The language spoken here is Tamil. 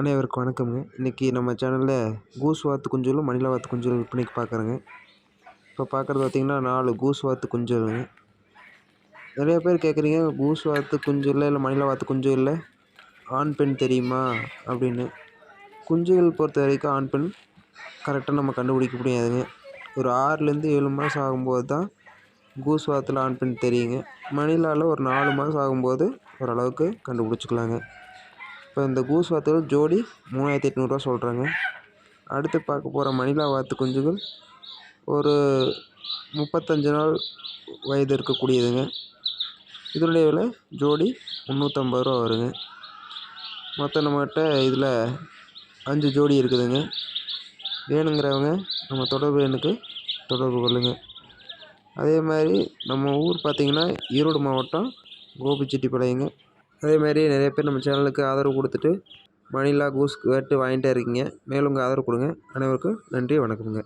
அனைவருக்கும் வணக்கம்ங்க. இன்றைக்கி நம்ம சேனலில் கூஸ் வாத்து குஞ்சுகளும் மணிலா வாத்து குஞ்சுகளும் விற்பனைக்கு பார்க்குறேங்க. இப்போ பார்க்குறது பார்த்திங்கன்னா நாலு கூஸ் வாத்து குஞ்சுகளுங்க நிறைய பேர் கேட்குறீங்க கூஸ் வாத்து குஞ்சு இல்லை இல்லை மணிலா வாத்து குஞ்சு இல்லை? ஆண் பெண் தெரியுமா? அப்படின்னு. குஞ்சுகள் பொறுத்த வரைக்கும் ஆண் பெண் கரெக்டாக நம்ம கண்டுபிடிக்க முடியாதுங்க. ஒரு ஆறுலேருந்து ஏழு மாதம் ஆகும்போது தான் கூஸ் வாத்தில் ஆண் பெண் தெரியுங்க. மணிலாவில் ஒரு நாலு மாதம் ஆகும்போது ஓரளவுக்கு கண்டுபிடிச்சிக்கலாங்க. இப்போ இந்த கூஸ் வாத்துகள் ஜோடி மூணாயிரத்தி எட்நூறுரூவா சொல்கிறாங்க அடுத்து பார்க்க போகிற மணிலா வாத்து குஞ்சுகள் ஒரு முப்பத்தஞ்சு நாள் வயது இருக்கக்கூடியதுங்க. இதனுடைய விலை ஜோடி முந்நூற்றம்பது ரூபா வருங்க. மொத்தம் நம்மகிட்ட இதில் அஞ்சு ஜோடி இருக்குதுங்க. வேணுங்கிறவங்க நம்ம தொடர்பு எண்ணுக்கு தொடர்பு கொள்ளுங்கள் அதே மாதிரி நம்ம ஊர் பார்த்திங்கன்னா ஈரோடு மாவட்டம் கோபிச்செட்டிப்பாளையங்க. அதே மாதிரி நிறைய பேர் நம்ம சேனலுக்கு ஆதரவு கொடுத்துட்டு மணிலா கூஸ் கேட்டு வாங்கிட்டே இருக்கீங்க. மேலும் உங்கள் ஆதரவு கொடுங்க. அனைவருக்கும் நன்றி வணக்கமுங்க.